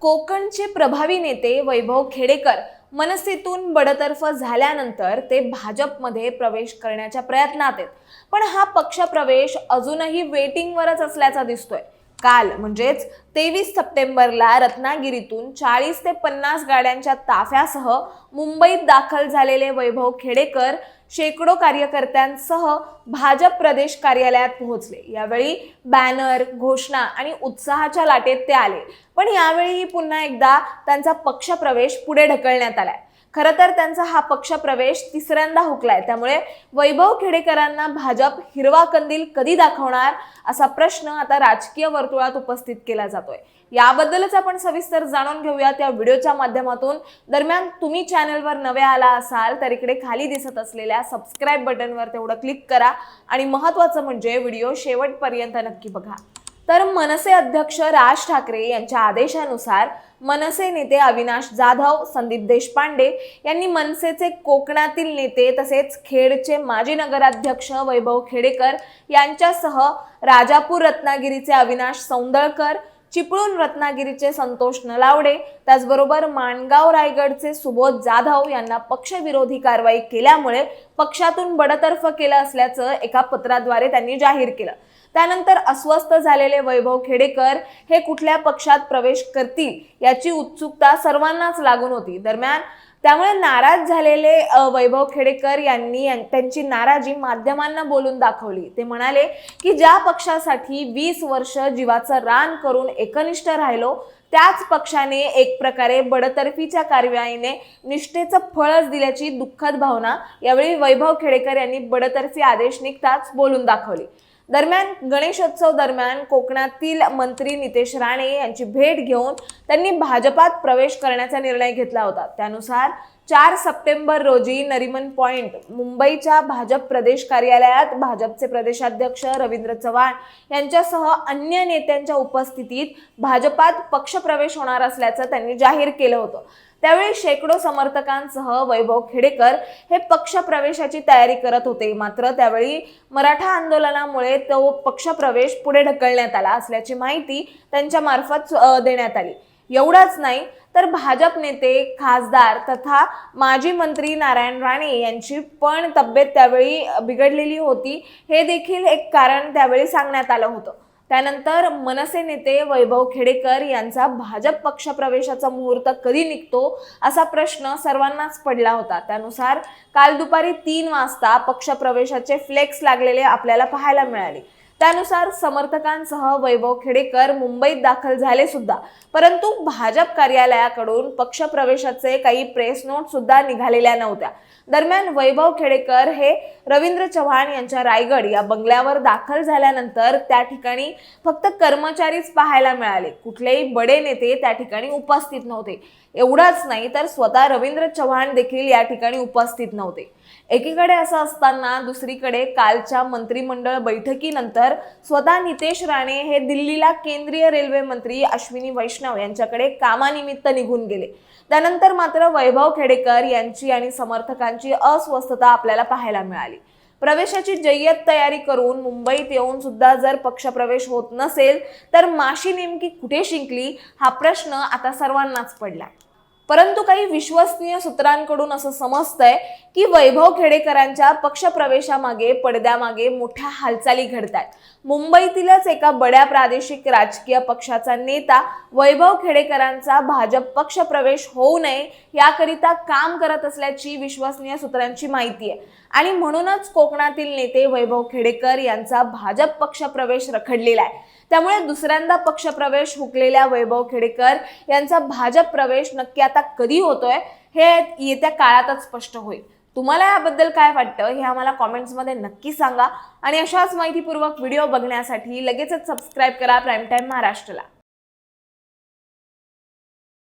कोकणचे प्रभावी नेते वैभव खेडेकर मनसेतून बडतर्फ झाल्यानंतर ते भाजपमध्ये प्रवेश करण्याच्या प्रयत्नात आहेत. पण हा पक्षप्रवेश अजूनही वेटिंगवरच असल्याचा दिसतोय. काल म्हणजेच तेवीस सप्टेंबरला रत्नागिरीतून चाळीस ते पन्नास गाड्यांच्या ताफ्यासह मुंबईत दाखल झालेले वैभव खेडेकर शेकडो कार्यकर्त्यांसह भाजप प्रदेश कार्यालयात पोहोचले. यावेळी बॅनर घोषणा आणि उत्साहाच्या लाटेत ते आले. पण यावेळीही पुन्हा एकदा त्यांचा पक्षप्रवेश पुढे ढकलण्यात आलाय. खरं तर त्यांचा हा पक्षप्रवेश तिसऱ्यांदा हुकलाय. त्यामुळे वैभव खेडेकरांना भाजप हिरवा कंदील कधी दाखवणार असा प्रश्न आता राजकीय वर्तुळात उपस्थित केला जातोय. याबद्दलच आपण सविस्तर जाणून घेऊयात या व्हिडिओच्या माध्यमातून. दरम्यान तुम्ही चॅनलवर नवे आला असाल तर इकडे खाली दिसत असलेल्या सबस्क्राईब बटनवर तेवढं क्लिक करा आणि महत्त्वाचं म्हणजे व्हिडिओ शेवटपर्यंत नक्की बघा. तर मनसे अध्यक्ष राज ठाकरे यांच्या आदेशानुसार मनसे नेते अविनाश जाधव संदीप देशपांडे यांनी मनसेचे कोकणातील नेते तसेच खेडचे माजी नगराध्यक्ष वैभव खेडेकर यांच्यासह राजापूर रत्नागिरीचे अविनाश सौंदळकर चिपळूण रत्नागिरीचे संतोष नलावडे त्याचबरोबर माणगाव रायगडचे सुबोध जाधव यांना पक्षविरोधी कारवाई केल्यामुळे पक्षातून बडतर्फ केलं असल्याचं एका पत्राद्वारे त्यांनी जाहीर केलं. त्यानंतर अस्वस्थ झालेले वैभव खेडेकर हे कुठल्या पक्षात प्रवेश करतील याची उत्सुकता सर्वांनाच लागून होती. दरम्यान त्यामुळे नाराज झालेले वैभव खेडेकर यांनी त्यांची नाराजी माध्यमांना बोलून दाखवली. ते म्हणाले की ज्या पक्षासाठी वीस वर्ष जीवाचं रान करून एकनिष्ठ राहिलो त्याच पक्षाने एक प्रकारे बडतर्फीच्या कारवाईने निष्ठेचं फळच दिल्याची दुःखद भावना यावेळी वैभव खेडेकर यांनी बडतर्फी आदेश निघताच बोलून दाखवली. दरम्यान गणेशोत्सव दरम्यान कोकणातील मंत्री नितेश राणे यांची भेट घेऊन त्यांनी भाजपात प्रवेश करण्याचा निर्णय घेतला होता. त्यानुसार चार सप्टेंबर रोजी नरिमन पॉइंट मुंबईच्या भाजप प्रदेश कार्यालयात भाजपचे प्रदेशाध्यक्ष रवींद्र चव्हाण यांच्यासह अन्य नेत्यांच्या उपस्थितीत भाजपात पक्षप्रवेश होणार असल्याचं त्यांनी जाहीर केलं होतं. त्यावेळी शेकडो समर्थकांसह वैभव खेडेकर हे पक्ष प्रवेशाची तयारी करत होते. मात्र त्यावेळी मराठा आंदोलनामुळे तो पक्षप्रवेश पुढे ढकलण्यात आला असल्याची माहिती त्यांच्या मार्फत देण्यात आली. एवढंच नाही तर भाजप नेते खासदार तथा माजी मंत्री नारायण राणे यांची पण तब्येत त्यावेळी बिघडलेली होती. हे देखील एक कारण त्यावेळी सांगण्यात आलं होतं. त्यानंतर मनसे नेते वैभव खेडेकर यांचा भाजप पक्षप्रवेशाचा मुहूर्त कधी निघतो असा प्रश्न सर्वांनाच पडला होता. त्यानुसार काल दुपारी तीन वाजता पक्षप्रवेशाचे फ्लेक्स लागलेले आपल्याला पाहायला मिळाले. त्यानुसार समर्थकांसह वैभव खेडेकर मुंबईत दाखल झाले सुद्धा. परंतु भाजप कार्यालयाकडून पक्षप्रवेशाचे काही प्रेस नोट सुद्धा निघालेल्या नव्हत्या. दरम्यान वैभव खेडेकर हे रवींद्र चव्हाण यांच्या रायगड या बंगल्यावर दाखल झाल्यानंतर त्या ठिकाणी फक्त कर्मचारीच पाहायला मिळाले. कुठलेही बडे नेते त्या ठिकाणी उपस्थित नव्हते. एवढंच नाही तर स्वतः रवींद्र चव्हाण देखील या ठिकाणी उपस्थित नव्हते. एकीकडे असं असताना दुसरीकडे कालच्या मंत्रिमंडळ बैठकीनंतर स्वतः नितेश राणे हे दिल्लीला केंद्रीय रेल्वे मंत्री अश्विनी वैष्णव यांच्याकडे कामानिमित्त निघून गेले. त्यानंतर मात्र वैभव खेडेकर यांची आणि समर्थकांची अस्वस्थता आपल्याला पाहायला मिळाली. प्रवेशाची जय्यत तयारी करून मुंबईत येऊन सुद्धा जर पक्षप्रवेश होत नसेल तर माशी नेमकी कुठे शिंकली हा प्रश्न आता सर्वांनाच पडला. परंतु काही विश्वसनीय सूत्रांकडून असं समजतंय की वैभव खेडेकरांच्या पक्षप्रवेशामागे पडद्यामागे मोठ्या हालचाली घडतात मुंबईतीलच एका बड्या प्रादेशिक राजकीय पक्षाचा नेता वैभव खेडेकरांचा भाजप पक्षप्रवेश होऊ नये याकरिता काम करत असल्याची विश्वसनीय सूत्रांची माहिती आहे आणि म्हणूनच कोकणातील नेते वैभव खेडेकर यांचा भाजप पक्षप्रवेश रखडलेला आहे त्यामुळे दुसऱ्यांदा पक्षप्रवेश हुकलेल्या वैभव खेडेकर यांचा भाजप प्रवेश नक्की आता कधी होतोय हे येत्या काळातच स्पष्ट होईल. तुम्हाला याबद्दल काय वाटतं हे आम्हाला कॉमेंट्समध्ये नक्की सांगा. आणि अशाच माहितीपूर्वक व्हिडिओ बघण्यासाठी लगेचच सबस्क्राईब करा प्राईम टाईम महाराष्ट्रला.